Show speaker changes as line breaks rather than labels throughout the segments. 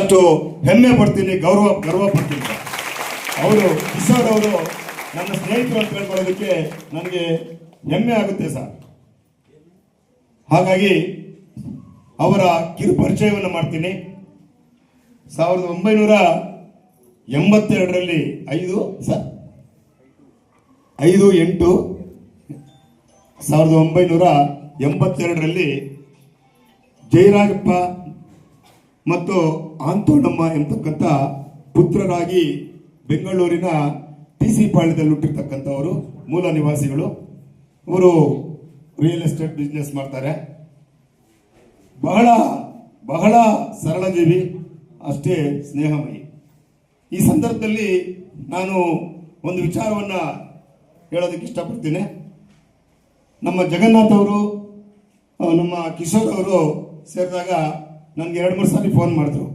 ಅಷ್ಟು ಹೆಮ್ಮೆ ಪಡ್ತೀನಿ, ಗೌರವ, ಗರ್ವ ಪಡ್ತೀನಿ. ಅವರು ಕಿಶೋರ್ ಅವರು ನನ್ನ ಸ್ನೇಹಿತರು ಅಂತ ಹೇಳ್ಕೊಳ್ಳೋದಕ್ಕೆ ನನಗೆ ಹೆಮ್ಮೆ ಆಗುತ್ತೆ ಸರ್. ಹಾಗಾಗಿ ಅವರ ಕಿರು ಪರಿಚಯವನ್ನು ಮಾಡ್ತೀನಿ. ಸಾವಿರದ ಒಂಬೈನೂರ ಎಂಬತ್ತೆರಡರಲ್ಲಿ ಐದು, ಸರ್. ಐದು, ಎಂಟು, ಸಾವಿರದ ಒಂಬೈನೂರ ಎಂಬತ್ತೆರಡರಲ್ಲಿ ಜಯರಾಜಪ್ಪ ಮತ್ತು ಆಂತೋಣಮ್ಮ ಎಂಬತಕ್ಕಂಥ ಪುತ್ರರಾಗಿ ಬೆಂಗಳೂರಿನ ಟಿ ಸಿ ಪಾಳ್ಯದಲ್ಲಿ ಹುಟ್ಟಿರ್ತಕ್ಕಂಥವರು ಮೂಲ ನಿವಾಸಿಗಳು. ಅವರು ರಿಯಲ್ ಎಸ್ಟೇಟ್ ಬಿಸ್ನೆಸ್ ಮಾಡ್ತಾರೆ. ಬಹಳ ಬಹಳ ಸರಳ ಜೀವಿ ಅಷ್ಟೇ ಸ್ನೇಹಮಯಿ. ಈ ಸಂದರ್ಭದಲ್ಲಿ ನಾನು ಒಂದು ವಿಚಾರವನ್ನ ಹೇಳೋದಕ್ಕೆ ಇಷ್ಟಪಡ್ತೀನಿ. ನಮ್ಮ ಜಗನ್ನಾಥ್ ಅವರು ನಮ್ಮ ಕಿಶೋರ್ ಅವರು ಸೇರಿದಾಗ ನನಗೆ ಎರಡು, ಮೂರು ಸಾರಿ ಫೋನ್ ಮಾಡಿದ್ರು.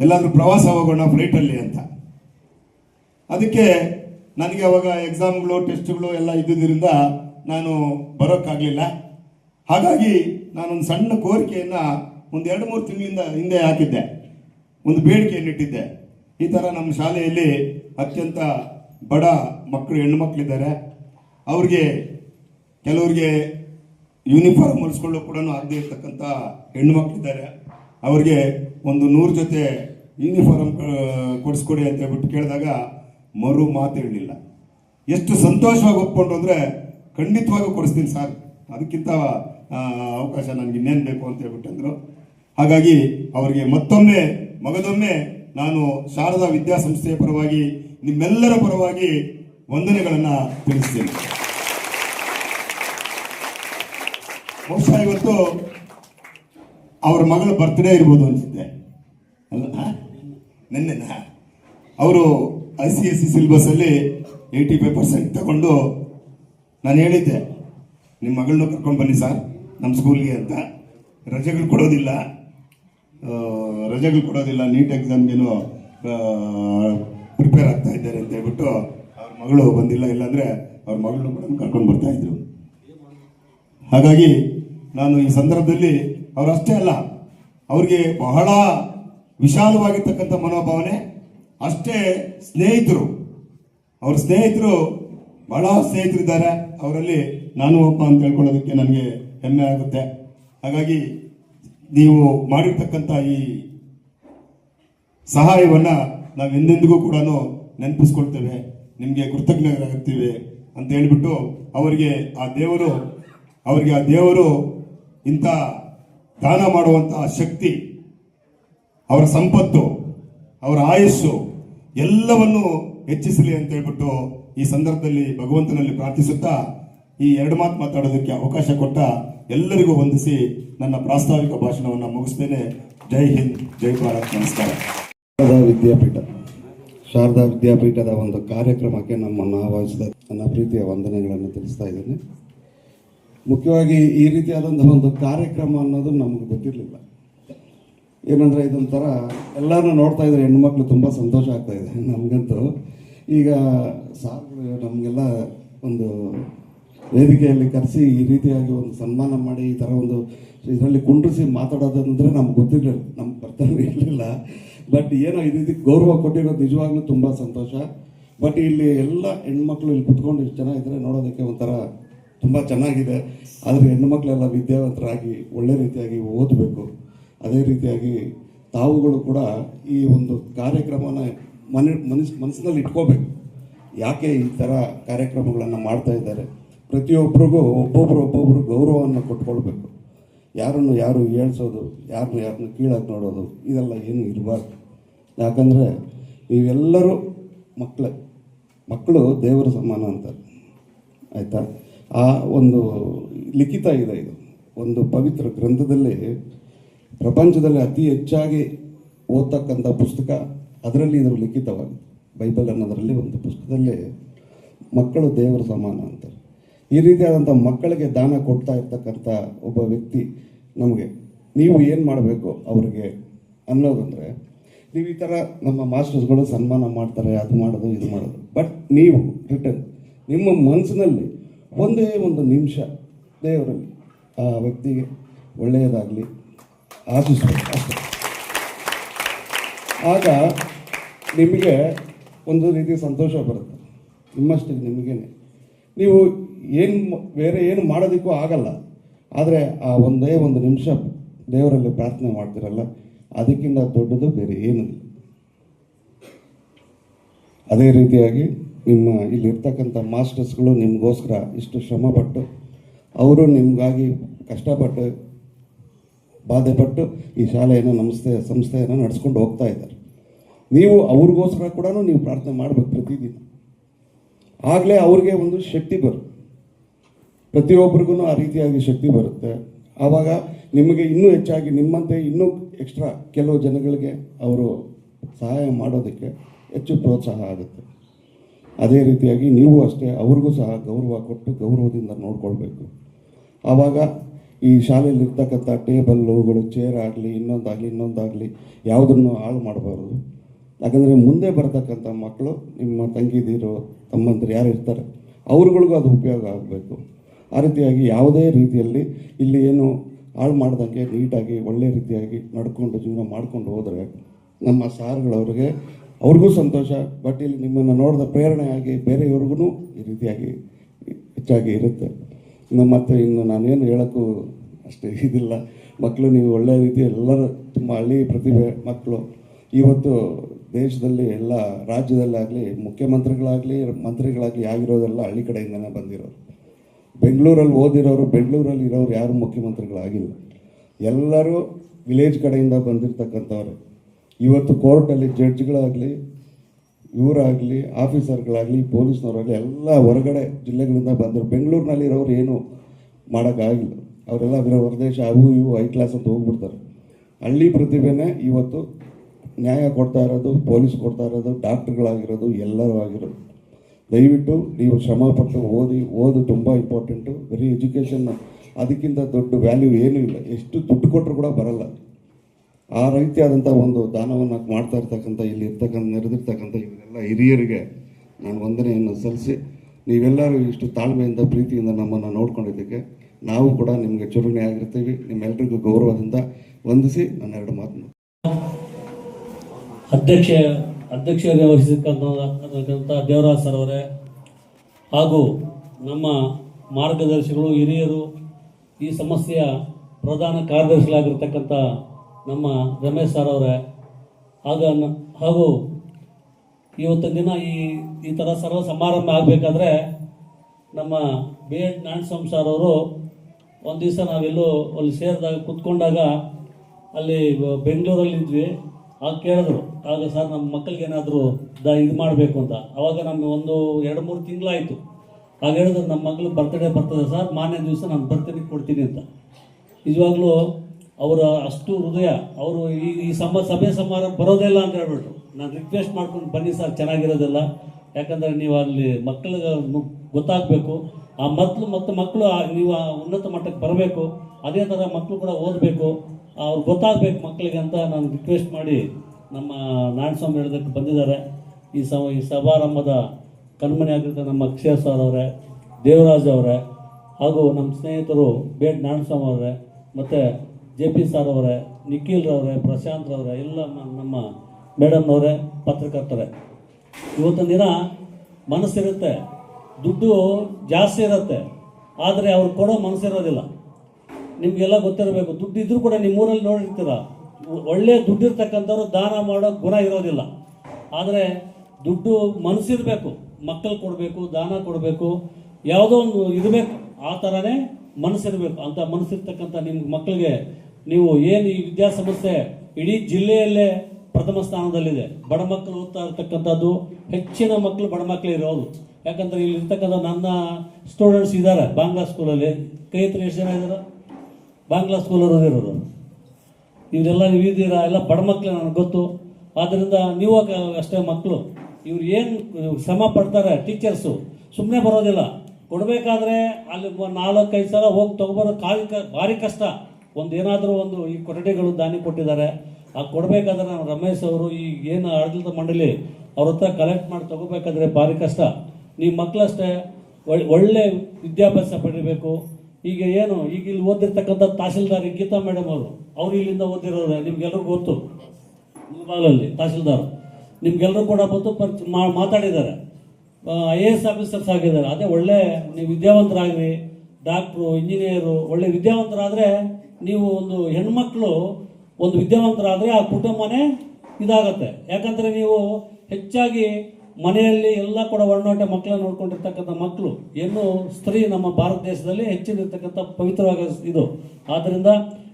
ಎಲ್ಲಾದ್ರೂ ಪ್ರವಾಸ ಹೋಗೋಣ ಫ್ಲೈಟಲ್ಲಿ ಅಂತ. ಅದಕ್ಕೆ ನನಗೆ ಅವಾಗ ಎಕ್ಸಾಮ್ಗಳು ಟೆಸ್ಟ್ಗಳು ಎಲ್ಲ ಇದ್ದಿದ್ದರಿಂದ ನಾನು ಬರೋಕ್ಕಾಗಲಿಲ್ಲ. ಹಾಗಾಗಿ ನಾನೊಂದು ಸಣ್ಣ ಕೋರಿಕೆಯನ್ನು ಒಂದು ಎರಡು ಮೂರು ತಿಂಗಳಿಂದ ಹಿಂದೆ ಹಾಕಿದ್ದೆ. ಒಂದು ಬೇಡಿಕೆಯನ್ನು ಇಟ್ಟಿದ್ದೆ. ಈ ಥರ ನಮ್ಮ ಶಾಲೆಯಲ್ಲಿ ಅತ್ಯಂತ ಬಡ ಮಕ್ಕಳು ಹೆಣ್ಣು ಮಕ್ಕಳಿದ್ದಾರೆ ಅವ್ರಿಗೆ ಕೆಲವ್ರಿಗೆ ಯೂನಿಫಾರ್ಮ್ ಹೊಲಿಸ್ಕೊಳ್ಳೋ ಕೂಡ ಆಗದೆ ಇರ್ತಕ್ಕಂಥ ಹೆಣ್ಣು ಮಕ್ಕಳಿದ್ದಾರೆ ಅವ್ರಿಗೆ ಒಂದು ನೂರು ಜೊತೆ ಯೂನಿಫಾರ್ಮ್ ಕೊಡಿಸ್ಕೊಡಿ ಅಂತ ಹೇಳ್ಬಿಟ್ಟು ಕೇಳಿದಾಗ ಮರು ಮಾತು ಹೇಳಲಿಲ್ಲ ಎಷ್ಟು ಸಂತೋಷವಾಗಿ ಒಪ್ಕೊಂಡು ಅಂದರೆ ಖಂಡಿತವಾಗೂ ಕೊಡಿಸ್ತೀನಿ ಸರ್. ಅದಕ್ಕಿಂತ ಅವಕಾಶ ನನಗೆ ಇನ್ನೇನು ಬೇಕು ಅಂತ ಹೇಳ್ಬಿಟ್ಟಂದರು ಹಾಗಾಗಿ ಅವರಿಗೆ ಮತ್ತೊಮ್ಮೆ, ಮಗದೊಮ್ಮೆ ನಾನು ಶಾರದಾ ವಿದ್ಯಾಸಂಸ್ಥೆಯ ಪರವಾಗಿ, ನಿಮ್ಮೆಲ್ಲರ ಪರವಾಗಿ ವಂದನೆಗಳನ್ನು ತಿಳಿಸ್ತೀನಿ. ಬಹುಶಃ ಇವತ್ತು ಅವ್ರ ಮಗಳ ಬರ್ತ್ಡೇ ಇರ್ಬೋದು ಅನ್ಸುತ್ತೆ. ಅಲ್ಲ ನಿನ್ನೆನಾ ಅವರು ಐ ಸಿ ಎಸ್ ಸಿ ಸಿಲೆಬಸ್ಸಲ್ಲಿ ಏಯ್ಟಿ ಫೈವ್ ಪರ್ಸೆಂಟ್ ತಗೊಂಡು ನಾನು ಹೇಳಿದ್ದೆ ನಿಮ್ಮ ಮಗಳನ್ನ ಕರ್ಕೊಂಡು ಬನ್ನಿ ಸರ್ ನಮ್ಮ ಸ್ಕೂಲ್ಗೆ ಅಂತ. ರಜೆಗಳು ಕೊಡೋದಿಲ್ಲ. ರಜೆಗಳು ಕೊಡೋದಿಲ್ಲ, ನೀಟ್ ಎಕ್ಸಾಮ್ಗೇನು ಪ್ರಿಪೇರ್ ಆಗ್ತಾ ಇದ್ದಾರೆ ಅಂತ ಹೇಳ್ಬಿಟ್ಟು ಅವ್ರ ಮಗಳು ಬಂದಿಲ್ಲ, ಇಲ್ಲಾಂದ್ರೆ ಅವ್ರ ಮಗಳನ್ನ ಕೂಡ ಕರ್ಕೊಂಡು ಬರ್ತಾ ಇದ್ರು. ಹಾಗಾಗಿ ನಾನು ಈ ಸಂದರ್ಭದಲ್ಲಿ ಅವರಷ್ಟೇ ಅಲ್ಲ, ಅವ್ರಿಗೆ ಬಹಳ ವಿಶಾಲವಾಗಿರ್ತಕ್ಕಂಥ ಮನೋಭಾವನೆ. ಅಷ್ಟೇ ಸ್ನೇಹಿತರು, ಅವ್ರ ಸ್ನೇಹಿತರು ಬಹಳ ಸ್ನೇಹಿತರಿದ್ದಾರೆ. ಅವರಲ್ಲಿ ನಾನು ಒಬ್ಬ ಅಂತ ಹೇಳ್ಕೊಳ್ಳೋದಕ್ಕೆ ನನಗೆ ಹೆಮ್ಮೆ ಆಗುತ್ತೆ. ಹಾಗಾಗಿ ನೀವು ಮಾಡಿರ್ತಕ್ಕಂಥ ಈ ಸಹಾಯವನ್ನು ನಾವು ಎಂದೆಂದಿಗೂ ಕೂಡ ನೆನಪಿಸ್ಕೊಳ್ತೇವೆ. ನಿಮಗೆ ಕೃತಜ್ಞರಾಗುತ್ತೀವಿ ಅಂತ ಹೇಳಿಬಿಟ್ಟು ಅವರಿಗೆ ಆ ದೇವರು, ಅವರಿಗೆ ಆ ದೇವರು ಇಂಥ ದಾನ ಮಾಡುವಂತಹ ಶಕ್ತಿ, ಅವರ ಸಂಪತ್ತು, ಅವರ ಆಯಸ್ಸು ಎಲ್ಲವನ್ನು ಹೆಚ್ಚಿಸಲಿ ಅಂತ ಹೇಳ್ಬಿಟ್ಟು ಈ ಸಂದರ್ಭದಲ್ಲಿ ಭಗವಂತನಲ್ಲಿ ಪ್ರಾರ್ಥಿಸುತ್ತಾ ಈ ಎರಡು ಮಾತು ಮಾತಾಡೋದಕ್ಕೆ ಅವಕಾಶ ಕೊಟ್ಟ ಎಲ್ಲರಿಗೂ ವಂದಿಸಿ ನನ್ನ ಪ್ರಾಸ್ತಾವಿಕ ಭಾಷಣವನ್ನು ಮುಗಿಸ್ತೇನೆ. ಜೈ ಹಿಂದ್, ಜೈ ಭಾರತ್, ನಮಸ್ಕಾರ.
ಶಾರದಾ ವಿದ್ಯಾಪೀಠ, ಶಾರದಾ ವಿದ್ಯಾಪೀಠದ ಒಂದು ಕಾರ್ಯಕ್ರಮಕ್ಕೆ ನಮ್ಮನ್ನು ಆಹ್ವಾನಿಸಿದ ನನ್ನ ಪ್ರೀತಿಯ ವಂದನೆಗಳನ್ನು ತಿಳಿಸ್ತಾ ಇದ್ದೇನೆ. ಮುಖ್ಯವಾಗಿ ಈ ರೀತಿಯಾದಂತಹ ಒಂದು ಕಾರ್ಯಕ್ರಮ ಅನ್ನೋದು ನಮಗೆ ಗೊತ್ತಿರಲಿಲ್ಲ. ಏನಂದರೆ ಇದೊಂಥರ ಎಲ್ಲರೂ ನೋಡ್ತಾ ಇದ್ರೆ ಹೆಣ್ಮಕ್ಳು ತುಂಬ ಸಂತೋಷ ಆಗ್ತಾ ಇದೆ ನಮಗಂತೂ. ಈಗ ಸಾರ್ ನಮಗೆಲ್ಲ ಒಂದು ವೇದಿಕೆಯಲ್ಲಿ ಕರೆಸಿ ಈ ರೀತಿಯಾಗಿ ಒಂದು ಸನ್ಮಾನ ಮಾಡಿ ಈ ಥರ ಒಂದು ಇದರಲ್ಲಿ ಕುಂಡ್ರಿಸಿ ಮಾತಾಡೋದಂದ್ರೆ ನಮ್ಗೆ ಗೊತ್ತಿರಲಿಲ್ಲ, ನಮ್ಗೆ ಬರ್ತಾನೆ ಇರಲಿಲ್ಲ. ಬಟ್ ಏನೋ ಈ ರೀತಿ ಗೌರವ ಕೊಟ್ಟಿರೋದು ನಿಜವಾಗ್ಲೂ ತುಂಬ ಸಂತೋಷ. ಬಟ್ ಇಲ್ಲಿ ಎಲ್ಲ ಹೆಣ್ಮಕ್ಳು ಇಲ್ಲಿ ಕುತ್ಕೊಂಡು ಇಷ್ಟು ಜನ ಇದ್ದರೆ ನೋಡೋದಕ್ಕೆ ಒಂಥರ ತುಂಬ ಚೆನ್ನಾಗಿದೆ. ಆದರೆ ಹೆಣ್ಮಕ್ಳೆಲ್ಲ ವಿದ್ಯಾವಂತರಾಗಿ ಒಳ್ಳೆ ರೀತಿಯಾಗಿ ಓದಬೇಕು. ಅದೇ ರೀತಿಯಾಗಿ ತಾವುಗಳು ಕೂಡ ಈ ಒಂದು ಕಾರ್ಯಕ್ರಮನ ಮನ, ಮನಸ್, ಮನಸ್ಸಿನಲ್ಲಿ ಇಟ್ಕೋಬೇಕು. ಯಾಕೆ ಈ ಥರ ಕಾರ್ಯಕ್ರಮಗಳನ್ನು ಮಾಡ್ತಾ ಇದ್ದಾರೆ? ಪ್ರತಿಯೊಬ್ಬರಿಗೂ ಒಬ್ಬೊಬ್ಬರು ಒಬ್ಬೊಬ್ಬರು ಗೌರವವನ್ನು ಕೊಟ್ಕೊಳ್ಬೇಕು. ಯಾರನ್ನು ಯಾರು ಏಳ್ಸೋದು, ಯಾರನ್ನು ಯಾರನ್ನು ಕೀಳಾಗಿ ನೋಡೋದು, ಇದೆಲ್ಲ ಏನು ಇರಬಾರ್ದು. ಯಾಕಂದರೆ ನೀವೆಲ್ಲರೂ ಮಕ್ಕಳೇ ಮಕ್ಕಳು ದೇವರ ಸಮಾನ ಅಂತಾರೆ. ಆಯಿತಾ? ಆ ಒಂದು ಲಿಖಿತ ಇದೆ ಇದು. ಒಂದು ಪವಿತ್ರ ಗ್ರಂಥದಲ್ಲಿ ಪ್ರಪಂಚದಲ್ಲಿ ಅತಿ ಹೆಚ್ಚಾಗಿ ಓದ್ತಕ್ಕಂಥ ಪುಸ್ತಕ ಅದರಲ್ಲಿ ಇದರ ಲಿಖಿತವಾಗಿದೆ. ಬೈಬಲ್ ಅನ್ನೋದರಲ್ಲಿ ಒಂದು ಪುಸ್ತಕದಲ್ಲಿ ಮಕ್ಕಳು ದೇವರ ಸಮಾನ ಅಂತಾರೆ. ಈ ರೀತಿಯಾದಂಥ ಮಕ್ಕಳಿಗೆ ದಾನ ಕೊಡ್ತಾ ಇರ್ತಕ್ಕಂಥ ಒಬ್ಬ ವ್ಯಕ್ತಿ ನಮಗೆ, ನೀವು ಏನು ಮಾಡಬೇಕು ಅವರಿಗೆ ಅನ್ನೋದಂದರೆ, ನೀವು ಈ ಥರ ನಮ್ಮ ಮಾಸ್ಟರ್ಸ್ಗಳು ಸನ್ಮಾನ ಮಾಡ್ತಾರೆ, ಅದು ಮಾಡೋದು, ಇದು ಮಾಡೋದು. ಬಟ್ ನೀವು ರಿಟರ್ನ್ ನಿಮ್ಮ ಮನಸ್ಸಿನಲ್ಲಿ ಒಂದೇ ಒಂದು ನಿಮಿಷ ದೇವರಲ್ಲಿ ಆ ವ್ಯಕ್ತಿಗೆ ಒಳ್ಳೆಯದಾಗಲಿ, ಆಶಿಸ್ಬೇಕು. ಆಗ ನಿಮಗೆ ಒಂದು ರೀತಿ ಸಂತೋಷ ಬರುತ್ತೆ. ನಿಮ್ಮಷ್ಟೇ ನಿಮಗೇನೆ. ನೀವು ಏನು ಬೇರೆ ಏನು ಮಾಡೋದಕ್ಕೂ ಆಗಲ್ಲ. ಆದರೆ ಆ ಒಂದೇ ಒಂದು ನಿಮಿಷ ದೇವರಲ್ಲಿ ಪ್ರಾರ್ಥನೆ ಮಾಡ್ತಿರಲ್ಲ, ಅದಕ್ಕಿಂತ ದೊಡ್ಡದು ಬೇರೆ ಏನಿಲ್ಲ ಅದೇ ರೀತಿಯಾಗಿ ನಿಮ್ಮ ಇಲ್ಲಿರ್ತಕ್ಕಂಥ ಮಾಸ್ಟರ್ಸ್ಗಳು ನಿಮಗೋಸ್ಕರ ಇಷ್ಟು ಶ್ರಮಪಟ್ಟು ಅವರು ನಿಮಗಾಗಿ ಕಷ್ಟಪಟ್ಟು ಬಾಧೆಪಟ್ಟು ಈ ಶಾಲೆಯನ್ನು ನಮಸ್ತೆ ಸಂಸ್ಥೆಯನ್ನು ನಡೆಸ್ಕೊಂಡು ಹೋಗ್ತಾ ಇದ್ದಾರೆ. ನೀವು ಅವ್ರಿಗೋಸ್ಕರ ಕೂಡ ನೀವು ಪ್ರಾರ್ಥನೆ ಮಾಡಬೇಕು ಪ್ರತಿದಿನ. ಆಗಲೇ ಅವ್ರಿಗೆ ಒಂದು ಶಕ್ತಿ ಬರುತ್ತೆ. ಪ್ರತಿಯೊಬ್ಬರಿಗೂ ಆ ರೀತಿಯಾಗಿ ಶಕ್ತಿ ಬರುತ್ತೆ. ಆವಾಗ ನಿಮಗೆ ಇನ್ನೂ ಹೆಚ್ಚಾಗಿ ನಿಮ್ಮಂತೆ ಇನ್ನೂ ಎಕ್ಸ್ಟ್ರಾ ಕೆಲವು ಜನಗಳಿಗೆ ಅವರು ಸಹಾಯ ಮಾಡೋದಕ್ಕೆ ಹೆಚ್ಚು ಪ್ರೋತ್ಸಾಹ ಆಗುತ್ತೆ. ಅದೇ ರೀತಿಯಾಗಿ ನೀವು ಅಷ್ಟೇ ಅವ್ರಿಗೂ ಸಹ ಗೌರವ ಕೊಟ್ಟು ಗೌರವದಿಂದ ನೋಡ್ಕೊಳ್ಬೇಕು. ಆವಾಗ ಈ ಶಾಲೆಯಲ್ಲಿ ಇರ್ತಕ್ಕಂಥ ಟೇಬಲ್ಲುಗಳು ಚೇರ್ ಆಗಲಿ, ಇನ್ನೊಂದಾಗಲಿ ಇನ್ನೊಂದಾಗಲಿ ಯಾವುದನ್ನು ಹಾಳು ಮಾಡಬಾರ್ದು. ಯಾಕಂದರೆ ಮುಂದೆ ಬರ್ತಕ್ಕಂಥ ಮಕ್ಕಳು, ನಿಮ್ಮ ತಂಗಿದಿರು, ತಮ್ಮಂದಿರು ಯಾರು ಇರ್ತಾರೆ, ಅವ್ರುಗಳಿಗೂ ಅದು ಉಪಯೋಗ ಆಗಬೇಕು. ಆ ರೀತಿಯಾಗಿ ಯಾವುದೇ ರೀತಿಯಲ್ಲಿ ಇಲ್ಲಿ ಏನು ಹಾಳು ಮಾಡ್ದಂಗೆ ನೀಟಾಗಿ, ಒಳ್ಳೆ ರೀತಿಯಾಗಿ ನಡ್ಕೊಂಡು ಜೀವನ ಮಾಡ್ಕೊಂಡು ಹೋದರೆ ನಮ್ಮ ಸಾರ್ಗಳವ್ರಿಗೆ ಅವ್ರಿಗೂ ಸಂತೋಷ ಬಟ್ ಇಲ್ಲಿ ನಿಮ್ಮನ್ನು ನೋಡಿದ ಪ್ರೇರಣೆಯಾಗಿ ಬೇರೆಯವ್ರಿಗೂ ಈ ರೀತಿಯಾಗಿ ಹೆಚ್ಚಾಗಿ ಇರುತ್ತೆ. ಇನ್ನು ಮತ್ತು ಇನ್ನು ನಾನೇನು ಹೇಳೋಕ್ಕೂ ಅಷ್ಟೇ ಇದಿಲ್ಲ. ಮಕ್ಕಳು ನೀವು ಒಳ್ಳೆಯ ರೀತಿ ಎಲ್ಲರೂ ತುಂಬ ಹಳ್ಳಿ ಪ್ರತಿಭೆ ಮಕ್ಕಳು. ಇವತ್ತು ದೇಶದಲ್ಲಿ ಎಲ್ಲ ರಾಜ್ಯದಲ್ಲಾಗಲಿ, ಮುಖ್ಯಮಂತ್ರಿಗಳಾಗಲಿ, ಮಂತ್ರಿಗಳಾಗಲಿ ಆಗಿರೋದೆಲ್ಲ ಹಳ್ಳಿ ಕಡೆಯಿಂದನೇ ಬಂದಿರೋರು. ಬೆಂಗಳೂರಲ್ಲಿ ಓದಿರೋರು, ಬೆಂಗಳೂರಲ್ಲಿ ಇರೋರು ಯಾರು ಮುಖ್ಯಮಂತ್ರಿಗಳಾಗಿಲ್ಲ. ಎಲ್ಲರೂ ವಿಲೇಜ್ ಕಡೆಯಿಂದ ಬಂದಿರತಕ್ಕಂಥವ್ರು. ಇವತ್ತು ಕೋರ್ಟಲ್ಲಿ ಜಡ್ಜ್ಗಳಾಗಲಿ, ಇವರಾಗಲಿ, ಆಫೀಸರ್ಗಳಾಗಲಿ, ಪೊಲೀಸ್ನವರಾಗಲಿ ಎಲ್ಲ ಹೊರಗಡೆ ಜಿಲ್ಲೆಗಳಿಂದ ಬಂದರು. ಬೆಂಗಳೂರಿನಲ್ಲಿ ಇರೋರು ಏನು ಮಾಡೋಕ್ಕಾಗಿಲ್ಲ. ಅವರೆಲ್ಲ ಬೇರೆ ಹೊರದೇಶ, ಅವು ಇವು, ಹೈ ಕ್ಲಾಸ್ ಅಂತ ಹೋಗ್ಬಿಡ್ತಾರೆ. ಹಳ್ಳಿ ಪ್ರತಿಭೆನೇ ಇವತ್ತು ನ್ಯಾಯ ಕೊಡ್ತಾ ಇರೋದು, ಪೊಲೀಸ್ ಕೊಡ್ತಾ ಇರೋದು, ಡಾಕ್ಟ್ರುಗಳಾಗಿರೋದು, ಎಲ್ಲರೂ ಆಗಿರೋದು. ದಯವಿಟ್ಟು ನೀವು ಶ್ರಮಪಟ್ಟು ಓದಿ, ಓದು ತುಂಬ ಇಂಪಾರ್ಟೆಂಟು. ಬರೀ ಎಜುಕೇಷನ್ ಅದಕ್ಕಿಂತ ದೊಡ್ಡ ವ್ಯಾಲ್ಯೂ ಏನೂ ಇಲ್ಲ. ಎಷ್ಟು ದುಡ್ಡು ಕೊಟ್ಟರು ಕೂಡ ಬರಲ್ಲ. ಆ ರೀತಿಯಾದಂಥ ಒಂದು ದಾನವನ್ನು ಮಾಡ್ತಾ ಇರ್ತಕ್ಕಂಥ, ಇಲ್ಲಿ ಇರ್ತಕ್ಕಂಥ, ನೆರೆದಿರ್ತಕ್ಕಂಥ ಇವರೆಲ್ಲ ಹಿರಿಯರಿಗೆ ನಾನು ವಂದನೆಯನ್ನು ಸಲ್ಲಿಸಿ, ನೀವೆಲ್ಲರೂ ಇಷ್ಟು ತಾಳ್ಮೆಯಿಂದ, ಪ್ರೀತಿಯಿಂದ ನಮ್ಮನ್ನು ನೋಡ್ಕೊಂಡಿದ್ದಕ್ಕೆ ನಾವು ಕೂಡ ನಿಮಗೆ ಚುರುಣೆ ಆಗಿರ್ತೀವಿ. ನಿಮ್ಮೆಲ್ಲರಿಗೂ ಗೌರವದಿಂದ ವಂದಿಸಿ ನನ್ನ ಎರಡು ಮಾತನ್ನು.
ಅಧ್ಯಕ್ಷ, ಅಧ್ಯಕ್ಷತೆ ವಹಿಸಿರ್ತಕ್ಕಂಥ ದೇವರಾಜ್ ಸರ್ ಅವರೇ, ಹಾಗೂ ನಮ್ಮ ಮಾರ್ಗದರ್ಶಿಗಳು, ಹಿರಿಯರು, ಈ ಸಮಸ್ಯೆಯ ಪ್ರಧಾನ ಕಾರ್ಯದರ್ಶಿಗಳಾಗಿರ್ತಕ್ಕಂಥ ನಮ್ಮ ರಮೇಶ್ ಸರ್ ಅವರೇ, ಆಗ ಹಾಗೂ ಇವತ್ತಿನ ದಿನ ಈ ಈ ಥರ ಸರ್ವ ಸಮಾರಂಭ ಆಗಬೇಕಾದ್ರೆ ನಮ್ಮ ಬಿ ಎಡ್ ನಾರಾಯಣಸ್ವಾಮಿ ಸರ್ ಅವರು ಒಂದು ದಿವಸ ನಾವೆಲ್ಲೋ ಅಲ್ಲಿ ಸೇರಿದಾಗ ಕುತ್ಕೊಂಡಾಗ ಅಲ್ಲಿ ಬೆಂಗಳೂರಲ್ಲಿ ಇದ್ವಿ. ಆಗ ಕೇಳಿದ್ರು, ಆಗ ಸರ್ ನಮ್ಮ ಮಕ್ಕಳಿಗೆ ಏನಾದರೂ ದ, ಇದು ಮಾಡಬೇಕು ಅಂತ. ಆವಾಗ ನಮಗೆ ಒಂದು ಎರಡು ಮೂರು ತಿಂಗಳಾಯಿತು. ಆಗ ಹೇಳಿದ್ರು, ನಮ್ಮ ಮಗಳು ಬರ್ತಡೇ ಬರ್ತದೆ ಸರ್ ಮಾನ್ಯ ದಿವಸ ನಾನು ಬರ್ತೀನಿ, ಕೊಡ್ತೀನಿ ಅಂತ. ನಿಜವಾಗ್ಲೂ ಅವರ ಅಷ್ಟು ಹೃದಯ, ಅವರು ಈ ಈ ಸಮ ಸಭೆ ಸಮಾರಂಭ ಬರೋದಿಲ್ಲ ಅಂತ ಹೇಳ್ಬಿಟ್ರು. ನಾನು ರಿಕ್ವೆಸ್ಟ್ ಮಾಡ್ಕೊಂಡು ಬನ್ನಿ ಸರ್, ಚೆನ್ನಾಗಿರೋದಿಲ್ಲ. ಯಾಕಂದರೆ ನೀವು ಅಲ್ಲಿ ಮಕ್ಕಳಿಗೆ ಗೊತ್ತಾಗಬೇಕು. ಆ ಮಕ್ಕಳು ಮತ್ತು ಮಕ್ಕಳು ನೀವು ಆ ಉನ್ನತ ಮಟ್ಟಕ್ಕೆ ಬರಬೇಕು. ಅದೇ ಥರ ಮಕ್ಕಳು ಕೂಡ ಓದಬೇಕು. ಅವ್ರು ಗೊತ್ತಾಗಬೇಕು ಮಕ್ಕಳಿಗೆ ಅಂತ ನಾನು ರಿಕ್ವೆಸ್ಟ್ ಮಾಡಿ ನಮ್ಮ ನಾರಾಯಣಸ್ವಾಮಿ ಹೇಳೋದಕ್ಕೆ ಬಂದಿದ್ದಾರೆ. ಈ ಸಮ, ಈ ಸಮಾರಂಭದ ಕಣ್ಮಣಿ ಆಗಿರ್ತ ನಮ್ಮ ಅಕ್ಷಯ ಸರ್ ಅವರೇ, ದೇವರಾಜ್ ಅವರೇ, ಹಾಗೂ ನಮ್ಮ ಸ್ನೇಹಿತರು ಬೇಡ್ ನಾರಾಯಣಸ್ವಾಮಿ ಅವರೇ, ಮತ್ತು ಜೆ ಪಿ ಸರ್ ಅವರೇ, ನಿಖಿಲ್ ರವರೇ, ಪ್ರಶಾಂತ್ ಎಲ್ಲ ನಮ್ಮ ಮೇಡಮ್ನವರೇ ಪತ್ರಕರ್ತರೇ. ಇವತ್ತಿನ ದಿನ ಮನಸ್ಸಿರುತ್ತೆ, ದುಡ್ಡು ಜಾಸ್ತಿ ಇರುತ್ತೆ, ಆದರೆ ಅವ್ರು ಕೊಡೋ ಮನಸ್ಸಿರೋದಿಲ್ಲ. ನಿಮಗೆಲ್ಲ ಗೊತ್ತಿರಬೇಕು ದುಡ್ಡು ಇದ್ರೂ ಕೂಡ ನಿಮ್ಮ ಊರಲ್ಲಿ ನೋಡಿರ್ತೀರ, ಒಳ್ಳೆ ದುಡ್ಡು ಇರ್ತಕ್ಕಂಥವ್ರು ದಾನ ಮಾಡೋ ಗುಣ ಇರೋದಿಲ್ಲ. ಆದರೆ ದುಡ್ಡು ಮನಸ್ಸಿರಬೇಕು, ಮಕ್ಕಳು ಕೊಡಬೇಕು, ದಾನ ಕೊಡಬೇಕು, ಯಾವುದೋ ಒಂದು ಇರಬೇಕು, ಆ ಥರನೇ ಮನಸ್ಸಿರಬೇಕು, ಅಂತ ಮನಸ್ಸಿರ್ತಕ್ಕಂಥ ನಿಮ್ಮ ಮಕ್ಕಳಿಗೆ ನೀವು ಏನು ಈ ವಿದ್ಯಾಸಂಸ್ಥೆ ಇಡೀ ಜಿಲ್ಲೆಯಲ್ಲೇ ಪ್ರಥಮ ಸ್ಥಾನದಲ್ಲಿದೆ. ಬಡ ಮಕ್ಕಳು ಓದ್ತಾ ಇರ್ತಕ್ಕಂಥದ್ದು ಹೆಚ್ಚಿನ ಮಕ್ಕಳು ಬಡ ಮಕ್ಕಳು ಇರೋದು. ಯಾಕಂದ್ರೆ ಇಲ್ಲಿ ಇರ್ತಕ್ಕಂಥ ನನ್ನ ಸ್ಟೂಡೆಂಟ್ಸ್ ಇದ್ದಾರೆ ಬಾಂಗ್ಲಾ ಸ್ಕೂಲಲ್ಲಿ ಕೈ ಹತ್ರ ಎಷ್ಟು ಜನ ಇದ್ದಾರೆ ಬಾಂಗ್ಲಾ ಸ್ಕೂಲಲ್ಲಿ ಇರೋರು. ಇವರೆಲ್ಲ ನೀವು ಇದ್ದೀರಾ ಎಲ್ಲ ಬಡ ಮಕ್ಕಳು ನನಗೆ ಗೊತ್ತು. ಆದ್ದರಿಂದ ನೀವು ಅಷ್ಟೇ ಮಕ್ಕಳು. ಇವ್ರು ಏನು ಶ್ರಮ ಪಡ್ತಾರೆ ಟೀಚರ್ಸು ಸುಮ್ಮನೆ ಬರೋದಿಲ್ಲ. ಕೊಡಬೇಕಾದ್ರೆ ಅಲ್ಲಿ ನಾಲ್ಕೈದು ಸಲ ಹೋಗಿ ತೊಗೊಬರೋ ಕಾಲಿ ಭಾರಿ ಕಷ್ಟ. ಒಂದು ಏನಾದರೂ ಒಂದು ಈ ಕೊಠಡಿಗಳು ದಾನಿ ಕೊಟ್ಟಿದ್ದಾರೆ, ಆ ಕೊಡಬೇಕಾದ್ರೆ ನಾವು ರಮೇಶ್ ಅವರು ಈ ಏನು ಆಡಳಿತ ಮಂಡಳಿ ಅವ್ರ ಹತ್ರ ಕಲೆಕ್ಟ್ ಮಾಡಿ ತಗೋಬೇಕಾದ್ರೆ ಭಾರಿ ಕಷ್ಟ. ನೀವು ಮಕ್ಕಳಷ್ಟೇ ಒಳ್- ಒಳ್ಳೆ ವಿದ್ಯಾಭ್ಯಾಸ ಪಡಿಬೇಕು. ಈಗ ಏನು, ಈಗ ಇಲ್ಲಿ ಓದಿರ್ತಕ್ಕಂಥ ತಹಸೀಲ್ದಾರ್ ಗೀತಾ ಮೇಡಮ್ ಅವರು, ಅವ್ರು ಇಲ್ಲಿಂದ ಓದಿರೋರು, ನಿಮ್ಗೆಲ್ರಿಗೂ ಗೊತ್ತು. ಮುಳಬಾಗಲಲ್ಲಿ ತಹಸೀಲ್ದಾರ್. ನಿಮ್ಗೆಲ್ಲರೂ ಕೂಡ ಬಂದು ಮಾತಾಡಿದ್ದಾರೆ. ಐ ಎ ಎಸ್ ಆಫೀಸರ್ಸ್ ಆಗಿದ್ದಾರೆ. ಅದೇ ಒಳ್ಳೆ, ನೀವು ವಿದ್ಯಾವಂತರಾಗ್ರಿ ಡಾಕ್ಟ್ರು ಇಂಜಿನಿಯರು ಒಳ್ಳೆ ವಿದ್ಯಾವಂತರಾದರೆ ನೀವು ಒಂದು ಹೆಣ್ಮಕ್ಳು ಒಂದು ವಿದ್ಯಾವಂತರಾದರೆ ಆ ಕುಟುಂಬನೇ ಇದಾಗತ್ತೆ. ಯಾಕಂದರೆ ನೀವು ಹೆಚ್ಚಾಗಿ ಮನೆಯಲ್ಲಿ ಎಲ್ಲ ಕೂಡ ಒಡನಾಟ ಮಕ್ಕಳನ್ನ ನೋಡ್ಕೊಂಡಿರ್ತಕ್ಕಂಥ ಮಕ್ಕಳು ಏನು ಸ್ತ್ರೀ ನಮ್ಮ ಭಾರತ ದೇಶದಲ್ಲಿ ಹೆಚ್ಚಿನಿರ್ತಕ್ಕಂಥ ಪವಿತ್ರವಾಗ ಇದು. ಆದ್ದರಿಂದ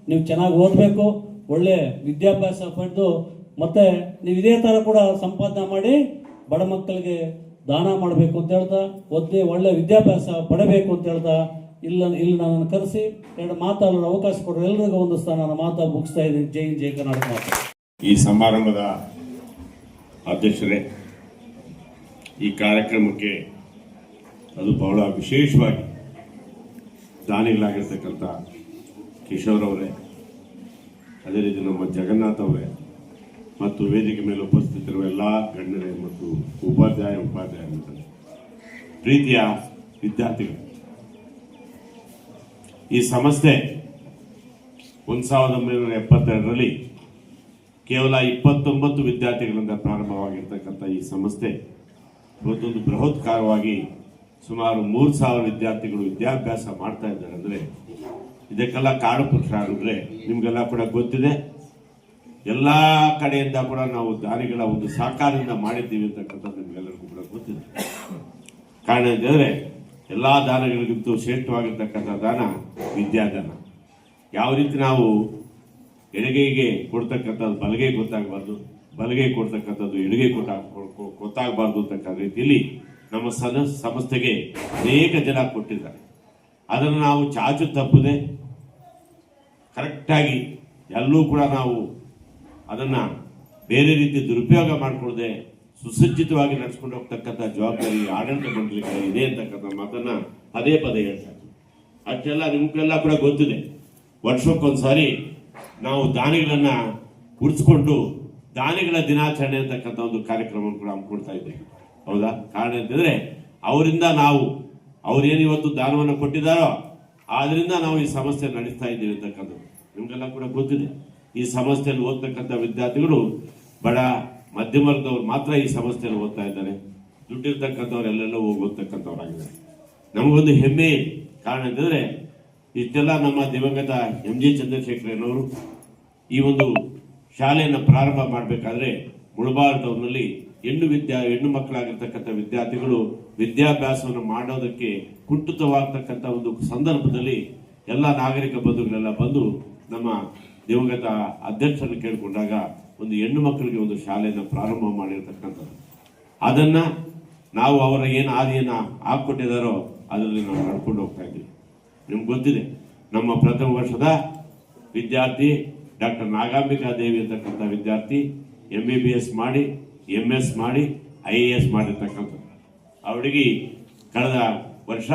ನೀವು ಚೆನ್ನಾಗಿ ಓದಬೇಕು, ಒಳ್ಳೆ ವಿದ್ಯಾಭ್ಯಾಸ ಪಡೆದು, ಮತ್ತೆ ನೀವು ಇದೇ ಥರ ಕೂಡ ಸಂಪಾದನೆ ಮಾಡಿ ಬಡ ಮಕ್ಕಳಿಗೆ ದಾನ ಮಾಡಬೇಕು ಅಂತ ಹೇಳ್ತಾ, ಒದ್ದೆ ಒಳ್ಳೆ ವಿದ್ಯಾಭ್ಯಾಸ ಪಡಬೇಕು ಅಂತ ಹೇಳ್ತಾ ಇಲ್ಲ, ಇಲ್ಲಿ ನನ್ನನ್ನು ಕರೆಸಿ, ಎರಡು ಮಾತಾಡಲು ಅವಕಾಶ ಕೊಡೋ ಎಲ್ಲರಿಗೂ ಒಂದು ಸ್ಥಾನ. ಮಾತಾ ಮುಗಿಸ್ತಾ ಇದ್ದೀನಿ. ಜೈ ಜೈ ಕರ್ನಾಟಕ ಮಾತು.
ಈ ಸಮಾರಂಭದ ಅಧ್ಯಕ್ಷರೇ, ಈ ಕಾರ್ಯಕ್ರಮಕ್ಕೆ ಅದು ಬಹಳ ವಿಶೇಷವಾಗಿ ದಾನಿಗಳಾಗಿರ್ತಕ್ಕಂಥ ಕಿಶೋರ್ ಅವರೇ, ಅದೇ ರೀತಿ ನಮ್ಮ ಜಗನ್ನಾಥ್ ಅವರೇ, ಮತ್ತು ವೇದಿಕೆ ಮೇಲೆ ಉಪಸ್ಥಿತಿರುವ ಎಲ್ಲ ಗಣ್ಯರೇ ಮತ್ತು ಉಪಾಧ್ಯಾಯ ಉಪಾಧ್ಯಾಯ ಪ್ರೀತಿಯ ವಿದ್ಯಾರ್ಥಿಗಳು. ಈ ಸಂಸ್ಥೆ ಒಂದು ಸಾವಿರದ ಒಂಬೈನೂರ ಎಪ್ಪತ್ತೆರಡರಲ್ಲಿ ಕೇವಲ ಇಪ್ಪತ್ತೊಂಬತ್ತು ವಿದ್ಯಾರ್ಥಿಗಳಿಂದ ಪ್ರಾರಂಭವಾಗಿರ್ತಕ್ಕಂಥ ಈ ಸಂಸ್ಥೆ ಇವತ್ತೊಂದು ಬೃಹತ್ಕಾರವಾಗಿ ಸುಮಾರು ಮೂರು ಸಾವಿರ ವಿದ್ಯಾರ್ಥಿಗಳು ವಿದ್ಯಾಭ್ಯಾಸ ಮಾಡ್ತಾ ಇದ್ದಾರೆ ಅಂದರೆ ಇದಕ್ಕೆಲ್ಲ ಕಾಡು ಅಂದ್ರೆ ನಿಮಗೆಲ್ಲ ಕೂಡ ಗೊತ್ತಿದೆ. ಎಲ್ಲ ಕಡೆಯಿಂದ ಕೂಡ ನಾವು ದಾರಿಗಳ ಒಂದು ಸಹಕಾರದಿಂದ ಮಾಡಿದ್ದೀವಿ ಅಂತಕ್ಕಂಥದ್ದು ನಿಮಗೆಲ್ಲರಿಗೂ ಕೂಡ ಗೊತ್ತಿದೆ. ಕಾರಣ ಅಂತಂದರೆ ಎಲ್ಲ ದಾನಗಳಿಗಿಂತೂ ಶ್ರೇಷ್ಠವಾಗಿರ್ತಕ್ಕಂಥ ದಾನ ವಿದ್ಯಾದಾನ. ಯಾವ ರೀತಿ ನಾವು ಎಡಗೈಗೆ ಕೊಡ್ತಕ್ಕಂಥದ್ದು ಬಲಗೈ ಗೊತ್ತಾಗಬಾರ್ದು, ಬಲಗೈ ಕೊಡ್ತಕ್ಕಂಥದ್ದು ಎಡಗೈ ಕೊಟ್ಟ ಗೊತ್ತಾಗಬಾರ್ದು ಅಂತಕ್ಕಂಥ ರೀತಿಯಲ್ಲಿ ನಮ್ಮ ಸದ ಸಂಸ್ಥೆಗೆ ಅನೇಕ ಜನ ಕೊಟ್ಟಿದ್ದಾರೆ. ಅದನ್ನು ನಾವು ಚಾಚು ತಪ್ಪದೆ ಕರೆಕ್ಟಾಗಿ ಎಲ್ಲೂ ಕೂಡ ನಾವು ಅದನ್ನು ಬೇರೆ ರೀತಿ ದುರುಪಯೋಗ ಮಾಡಿಕೊಳ್ಳದೆ ಸುಸಜ್ಜಿತವಾಗಿ ನಡೆಸ್ಕೊಂಡು ಹೋಗ್ತಕ್ಕಂಥ ಜವಾಬ್ದಾರಿ ಆಡಳಿತ ಮಂಡಳಿಗಳ ಇದೆ ಅಂತಕ್ಕಂಥ ಮಾತನ್ನ ಪದೇ ಪದೇ ಹೇಳ್ತಾರೆ ಅಷ್ಟೆಲ್ಲ ನಿಮ್ಗೆಲ್ಲ ಕೂಡ ಗೊತ್ತಿದೆ. ವರ್ಷಕ್ಕೊಂದ್ಸಾರಿ ನಾವು ದಾನಿಗಳನ್ನ ಉಳಿಸ್ಕೊಂಡು ದಾನಿಗಳ ದಿನಾಚರಣೆ ಅಂತಕ್ಕಂಥ ಒಂದು ಕಾರ್ಯಕ್ರಮ ಕೂಡ ಹಮ್ಮಿಕೊಡ್ತಾ ಇದ್ದೇವೆ. ಹೌದಾ? ಕಾರಣ ಅಂತಂದ್ರೆ ಅವರಿಂದ ನಾವು ಅವ್ರೇನು ಇವತ್ತು ದಾನವನ್ನು ಕೊಟ್ಟಿದ್ದಾರೋ ಆದ್ರಿಂದ ನಾವು ಈ ಸಮಸ್ಯೆ ನಡೆಸ್ತಾ ಇದ್ದೀವಿ ಅಂತಕ್ಕಂಥದ್ದು. ನಿಮ್ಗೆಲ್ಲ ಕೂಡ ಗೊತ್ತಿದೆ. ಈ ಸಮಸ್ಯೆಯಲ್ಲಿ ಓದ್ತಕ್ಕಂಥ ವಿದ್ಯಾರ್ಥಿಗಳು ಬಡ ಮಧ್ಯಮ ವರ್ಗದವ್ರು ಮಾತ್ರ ಈ ಸಂಸ್ಥೆಯಲ್ಲಿ ಓದ್ತಾ ಇದ್ದಾರೆ. ದುಡ್ಡಿರ್ತಕ್ಕಂಥವ್ರು ಎಲ್ಲೆಲ್ಲೋ ನಮಗೊಂದು ಹೆಮ್ಮೆ ಕಾರಣ ಅಂತಂದರೆ ಇಷ್ಟೆಲ್ಲ ನಮ್ಮ ದಿವಂಗತ ಎಂ ಜಿ ಚಂದ್ರಶೇಖರನವರು ಈ ಒಂದು ಶಾಲೆಯನ್ನು ಪ್ರಾರಂಭ ಮಾಡಬೇಕಾದ್ರೆ ಮುಳಬಾರ್ ಟೌನ್ನಲ್ಲಿ ಹೆಣ್ಣು ವಿದ್ಯಾ, ಹೆಣ್ಣು ಮಕ್ಕಳಾಗಿರ್ತಕ್ಕಂಥ ವಿದ್ಯಾರ್ಥಿಗಳು ವಿದ್ಯಾಭ್ಯಾಸವನ್ನು ಮಾಡೋದಕ್ಕೆ ಕುಂಠಿತವಾಗ್ತಕ್ಕಂಥ ಒಂದು ಸಂದರ್ಭದಲ್ಲಿ ಎಲ್ಲ ನಾಗರಿಕ ಬಂಧುಗಳೆಲ್ಲ ಬಂದು ನಮ್ಮ ದಿವಂಗತ ಅಧ್ಯಕ್ಷರನ್ನು ಕೇಳಿಕೊಂಡಾಗ ಒಂದು ಹೆಣ್ಣು ಮಕ್ಕಳಿಗೆ ಒಂದು ಶಾಲೆಯನ್ನು ಪ್ರಾರಂಭ ಮಾಡಿರ್ತಕ್ಕಂಥದ್ದು. ಅದನ್ನ ನಾವು ಅವರ ಏನು ಹಾದಿಯನ್ನು ಹಾಕ್ಕೊಟ್ಟಿದ್ದಾರೋ ಅದರಲ್ಲಿ ನಾವು ನಡ್ಕೊಂಡು ಹೋಗ್ತಾ ಇದ್ದೀವಿ. ನಿಮ್ಗೆ ಗೊತ್ತಿದೆ, ನಮ್ಮ ಪ್ರಥಮ ವರ್ಷದ ವಿದ್ಯಾರ್ಥಿ ಡಾಕ್ಟರ್ ನಾಗಾಂಬಿಕಾ ದೇವಿ ಅಂತಕ್ಕಂಥ ವಿದ್ಯಾರ್ಥಿ ಎಂ ಬಿ ಬಿ ಎಸ್ ಮಾಡಿ ಎಂ ಎಸ್ ಮಾಡಿ ಐ ಎ ಎಸ್ ಮಾಡಿರ್ತಕ್ಕಂಥದ್ದು. ಅವಳಿಗೆ ಕಳೆದ ವರ್ಷ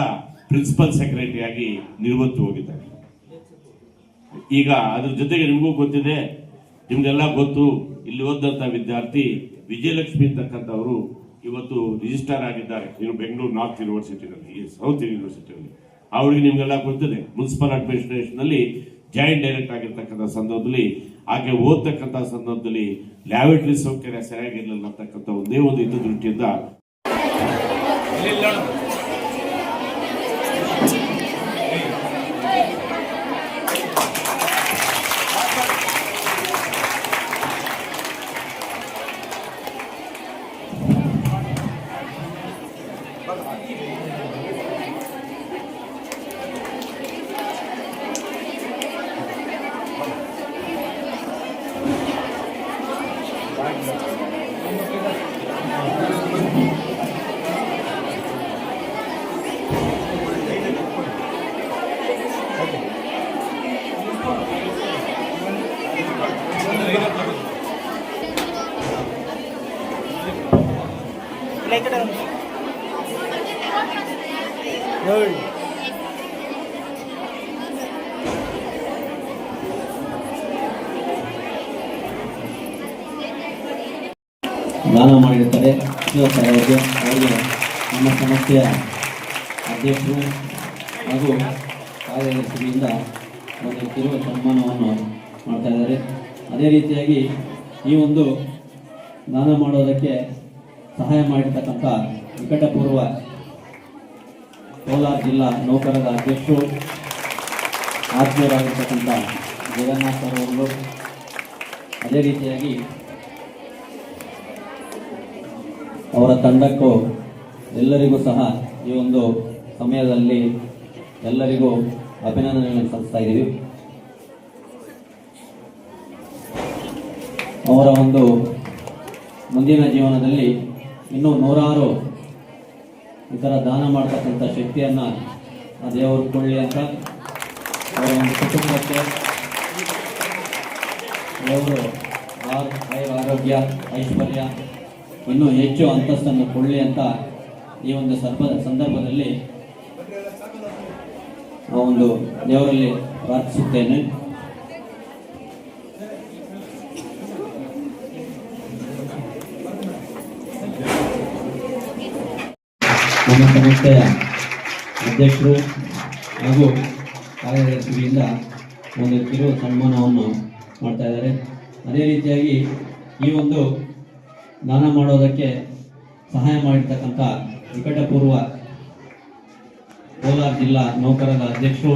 ಪ್ರಿನ್ಸಿಪಲ್ ಸೆಕ್ರೆಟರಿಯಾಗಿ ನಿರ್ವತ್ತು ಹೋಗಿದ್ದಾರೆ ಈಗ ಅದ್ರ ಜೊತೆಗೆ ನಿಮಗೂ ಗೊತ್ತಿದೆ ನಿಮ್ಗೆಲ್ಲ ಗೊತ್ತು, ಇಲ್ಲಿ ಓದಂತ ವಿದ್ಯಾರ್ಥಿ ವಿಜಯಲಕ್ಷ್ಮಿ ಅಂತಕ್ಕಂಥವರು ಇವತ್ತು ರಿಜಿಸ್ಟರ್ ಆಗಿದ್ದಾರೆ. ಇನ್ನು ಬೆಂಗಳೂರು ನಾರ್ತ್ ಯೂನಿವರ್ಸಿಟಿನಲ್ಲಿ ಸೌತ್ ಯೂನಿವರ್ಸಿಟಿನಲ್ಲಿ ಅವರಿಗೆ ನಿಮ್ಗೆಲ್ಲ ಗೊತ್ತಿದೆ, ಮುನ್ಸಿಪಲ್ ಅಡ್ಮಿನಿಸ್ಟ್ರೇಷನ್ ಅಲ್ಲಿ ಜಾಯಿಂಟ್ ಡೈರೆಕ್ಟ್ ಆಗಿರ್ತಕ್ಕಂಥ ಸಂದರ್ಭದಲ್ಲಿ, ಹಾಗೆ ಓದ್ತಕ್ಕಂಥ ಸಂದರ್ಭದಲ್ಲಿ ಲ್ಯಾಬರೇಟರಿ ಸೌಕರ್ಯ ಸರಿಯಾಗಿರಲಿಲ್ಲ ಅಂತಕ್ಕಂಥ ಒಂದೇ ಒಂದು ಇದು
ದಾನ ಮಾಡಿರ್ತಾರೆ. ಅವರಿಗೆ ನಮ್ಮ ಸಂಸ್ಥೆಯ ಅಧ್ಯಕ್ಷರು ಹಾಗೂ ಕಾರ್ಯದರ್ಶಿಯಿಂದ ಒಂದು ಕಿರುವ ಸನ್ಮಾನವನ್ನು ಮಾಡ್ತಾ ಇದ್ದಾರೆ. ಅದೇ ರೀತಿಯಾಗಿ ಈ ಒಂದು ದಾನ ಮಾಡೋದಕ್ಕೆ ಸಹಾಯ ಮಾಡಿರ್ತಕ್ಕಂಥ ನಿಕಟಪೂರ್ವ ಕೋಲಾರ ಜಿಲ್ಲಾ ನೌಕರರ ಅಧ್ಯಕ್ಷರು, ಆತ್ಮೀಯರಾಗಿರ್ತಕ್ಕಂಥ ಜಗನ್ನಾಥ್ ಅವರು ಅದೇ ರೀತಿಯಾಗಿ ಅವರ ತಂಡಕ್ಕೂ ಎಲ್ಲರಿಗೂ ಸಹ ಈ ಒಂದು ಸಮಯದಲ್ಲಿ ಎಲ್ಲರಿಗೂ ಅಭಿನಂದನೆಗಳನ್ನು ಸಲ್ಲಿಸ್ತಾ ಇದ್ದೀವಿ. ಅವರ ಒಂದು ಮುಂದಿನ ಜೀವನದಲ್ಲಿ ಇನ್ನೂ ನೂರಾರು ಇತರ ದಾನ ಮಾಡ್ತಕ್ಕಂಥ ಶಕ್ತಿಯನ್ನು ಆ ದೇವರು ಕೊಳ್ಳಿ ಅಂತ ಅವರ ಒಂದು ಕುಟುಂಬಕ್ಕೆ ದೇವರು ಆರ್ ಆರೋಗ್ಯ, ಐಶ್ವರ್ಯ, ಇನ್ನೂ ಹೆಚ್ಚು ಅಂತಸ್ತನ್ನು ಕೊಳ್ಳಿ ಅಂತ ಈ ಒಂದು ಸರ್ಪ ಸಂದರ್ಭದಲ್ಲಿ ಆ ಒಂದು ದೇವರಲ್ಲಿ ಪ್ರಾರ್ಥಿಸುತ್ತೇನೆ. ನಮ್ಮ ಸಂಸ್ಥೆಯ ಅಧ್ಯಕ್ಷರು ಹಾಗೂ ಕಾರ್ಯದರ್ಶಿಗಳಿಂದ ಒಂದು ಕಿರು ಸನ್ಮಾನವನ್ನು ಮಾಡ್ತಾ ಇದ್ದಾರೆ. ಅದೇ ರೀತಿಯಾಗಿ ಈ ಒಂದು ದಾನ ಮಾಡೋದಕ್ಕೆ ಸಹಾಯ ಮಾಡಿರ್ತಕ್ಕಂಥ ನಿಕಟಪೂರ್ವ ಕೋಲಾರ ಜಿಲ್ಲಾ ನೌಕರರ ಅಧ್ಯಕ್ಷರು